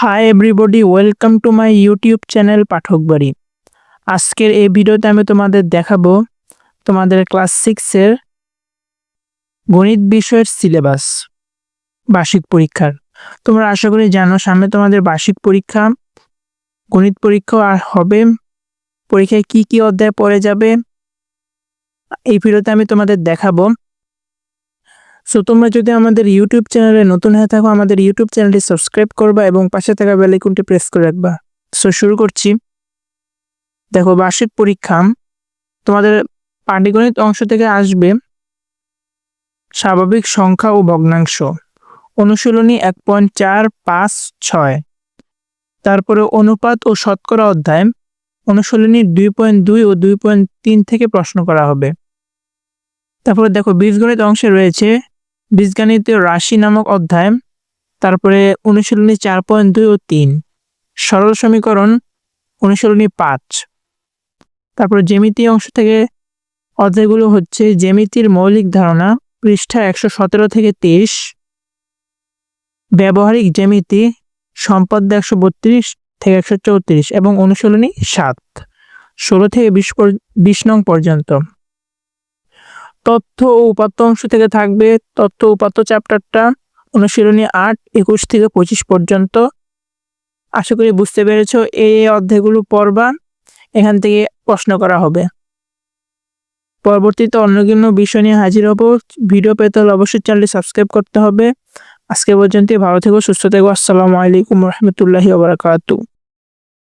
Hi everybody welcome to my YouTube channel Pathak Bari আজকের এই ভিডিওতে আমি তোমাদের দেখাবো তোমাদের ক্লাস সিক্সের গণিত বিষয়ের সিলেবাস বার্ষিক পরীক্ষার। তোমরা আশা করি জানো, সামনে তোমাদের বার্ষিক পরীক্ষা, গণিত পরীক্ষা আর হবে, পরীক্ষায় কি কি অধ্যায় পড়ে যাবে, এই ভিডিওতে আমি তোমাদের দেখাবো। সো তোমরা যদি আমাদের ইউটিউব চ্যানেলে নতুন হয়ে থাকো, আমাদের ইউটিউব চ্যানেলটি সাবস্ক্রাইব করবা এবং পাশে থাকা বেল আইকনটি প্রেস করে রাখবা। সো শুরু করছি। দেখো, বার্ষিক পরীক্ষা। তোমাদের পাটিগণিত অংশ থেকে আসবে স্বাভাবিক সংখ্যা ও ভগ্নাংশ। অনুশীলনী এক পয়েন্ট চার পাঁচ ছয়। তারপরে অনুপাত ও শতকরা অধ্যায়। অনুশীলনী দুই পয়েন্ট দুই ও দুই পয়েন্ট তিন থেকে প্রশ্ন করা হবে। তারপরে দেখো, বীজগণিত অংশে রয়েছে বীজগণিতীয় রাশি নামক অধ্যায়, তারপরে অনুশীলনী চার পয়েন্ট দুই ও তিন। সরল সমীকরণ অনুশীলনী পাঁচ। তারপরে জ্যামিতি অংশ থেকে অধ্যায়গুলো হচ্ছে জ্যামিতির মৌলিক ধারণা, পৃষ্ঠা একশো সতেরো থেকে তেইশ ব্যবহারিক জ্যামিতি, সম্পদ একশো বত্রিশ থেকে একশো চৌত্রিশ এবং অনুশীলনী সাত। ষোলো থেকে বিশ বিশ নং পর্যন্ত। তথ্য ও উপাত্ত অংশ থেকে থাকবে। তথ্য উপাত্ত চ্যাপ্টারটা অনুশীলনী আট, একুশ থেকে পঁচিশ পর্যন্ত। আশা করি বুঝতে পেরেছ, এই অধ্যায়গুলো পড়বা। এখান থেকে প্রশ্ন করা হবে। পরবর্তীতে অন্য কোনো বিষয় নিয়ে হাজির হব। ভিডিও পেতে হলে অবশ্যই চ্যানেলটি সাবস্ক্রাইব করতে হবে। আজকে পর্যন্ত ভালো থেকো, সুস্থ থেকো। আসসালামু আলাইকুম রহমতুল্লাহি ওবরাকাতু